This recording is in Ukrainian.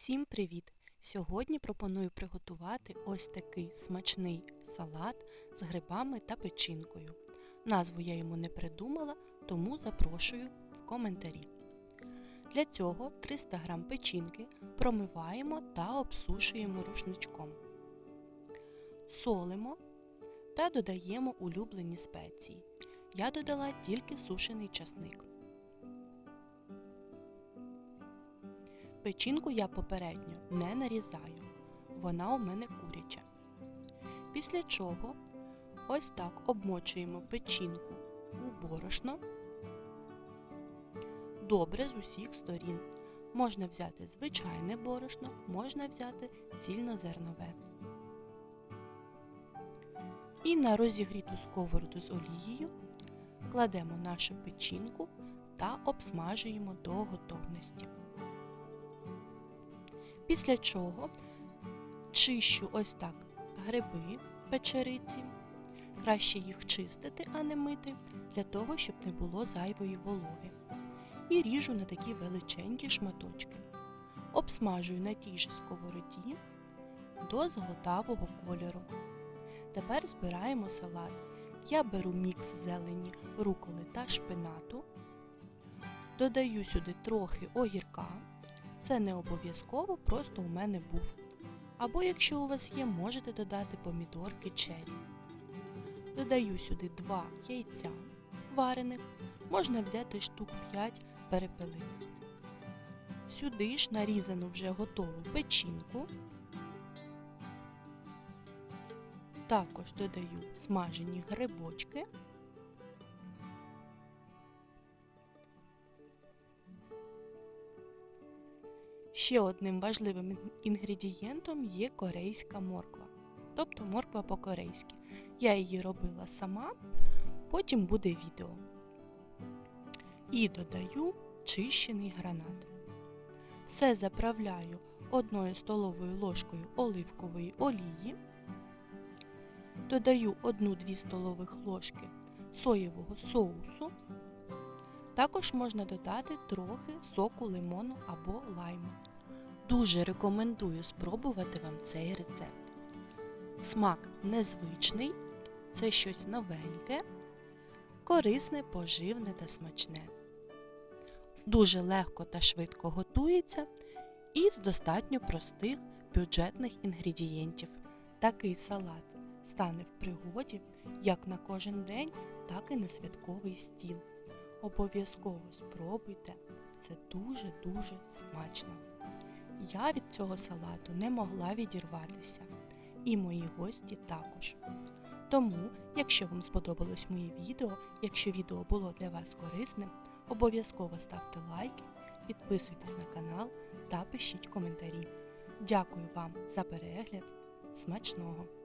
Всім привіт! Сьогодні пропоную приготувати ось такий смачний салат з грибами та печінкою. Назву я йому не придумала, тому запрошую в коментарі. Для цього 300 г печінки промиваємо та обсушуємо рушничком. Солимо та додаємо улюблені спеції. Я додала тільки сушений часник. Печінку я попередньо не нарізаю, вона у мене куряча. Після чого ось так обмочуємо печінку у борошно добре з усіх сторін. Можна взяти звичайне борошно, можна взяти цільнозернове. І на розігріту сковороду з олією кладемо нашу печінку та обсмажуємо до готовності. Після чого чищу ось так гриби печериці. Краще їх чистити, а не мити, для того, щоб не було зайвої вологи. І ріжу на такі величенькі шматочки. Обсмажую на тій же сковороді до золотавого кольору. Тепер збираємо салат. Я беру мікс зелені, руколи та шпинату. Додаю сюди трохи огірка. Це не обов'язково, просто у мене був. Або, якщо у вас є, можете додати помідорки черрі. Додаю сюди 2 яйця варених, можна взяти штук 5 перепелиних. Сюди ж нарізану вже готову печінку. Також додаю смажені грибочки. Ще одним важливим інгредієнтом є корейська морква, тобто морква по-корейськи. Я її робила сама, потім буде відео. І додаю чищений гранат. Все заправляю одною столовою ложкою оливкової олії. Додаю 1-2 столових ложки соєвого соусу. Також можна додати трохи соку лимону або лайму. Дуже рекомендую спробувати вам цей рецепт. Смак незвичний, це щось новеньке, корисне, поживне та смачне. Дуже легко та швидко готується і з достатньо простих бюджетних інгредієнтів. Такий салат стане в пригоді як на кожен день, так і на святковий стіл. Обов'язково спробуйте, це дуже-дуже смачно. Я від цього салату не могла відірватися, і мої гості також. Тому, якщо вам сподобалось моє відео, якщо відео було для вас корисним, обов'язково ставте лайки, підписуйтесь на канал та пишіть коментарі. Дякую вам за перегляд. Смачного!